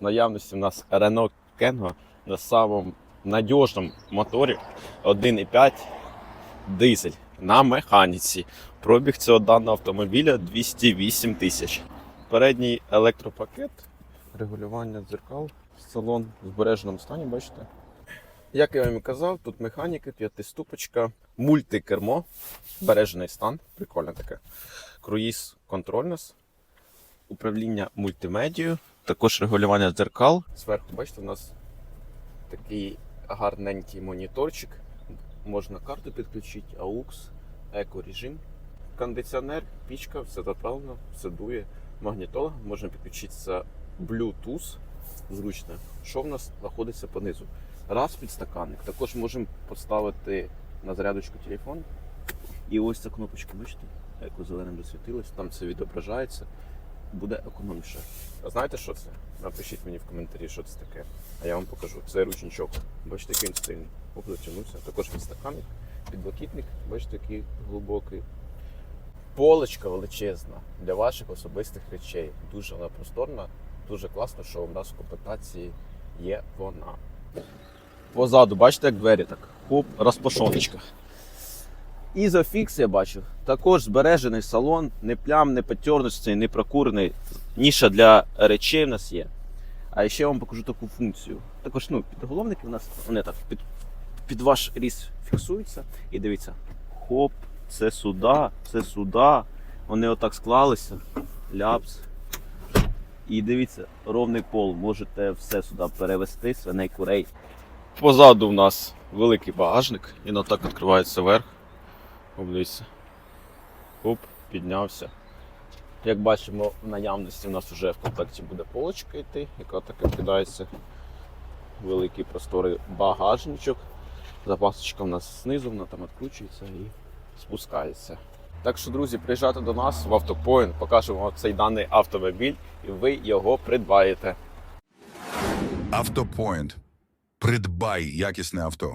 В наявності у нас Renault Kengo на самому надіжному моторі 1,5 дизель на механіці. Пробіг цього даного автомобіля 208 тисяч. Передній електропакет, регулювання дзеркал, салон в збереженому стані, бачите? Як я вам і казав, тут механіка, п'ятиступочка, мультикермо, збережений стан, прикольне таке. Круїз контроль нас, управління мультимедією, також регулювання дзеркал. Зверху, бачите, у нас такий гарненький моніторчик. Можна карту підключити, AUX, екорежим. Кондиціонер, пічка, все заправлено, все дує. Магнітола, можна підключитися Bluetooth, зручно. Що в нас знаходиться понизу? Раз підстаканник. Також можемо поставити на зарядочку телефон. І ось ця кнопочка, бачите, яку зеленим засвітилась, там це відображається, буде економніше. А знаєте, що це? Напишіть мені в коментарі, що це таке. А я вам покажу. Це ручничок. Бачите, який він стильний. Оп, затягнувся. Також підстаканник, підблакітник, бачите, який глибокий. Полочка величезна для ваших особистих речей. Дуже вона просторна, дуже класно, що у нас в комплектації є вона. Позаду, бачите, як двері так. Хоп, розпашоночка. Ізофікс я бачу. Також збережений салон, не плям, не потірностей, не прокурений. Ніша для речей в нас є. А ще я вам покажу таку функцію. Також ну, підголовники у нас вони так під, під ваш ріс фіксуються. І дивіться, хоп, це сюди, це сюди. Вони отак склалися. Ляпс. І дивіться, ровний пол. Можете все сюди перевести, свиней курей. Позаду в нас великий багажник, він отак відкривається вверх. Облися. Оп, піднявся. Як бачимо, в наявності у нас вже в комплекті буде полочка йти, яка так кидається. Великий просторий багажничок. Запасочка у нас знизу, вона там відкручується і спускається. Так що, друзі, приїжджайте до нас в автопоінт, покажемо вам цей даний автомобіль, і ви його придбаєте. Автопоінт. Придбай якісне авто.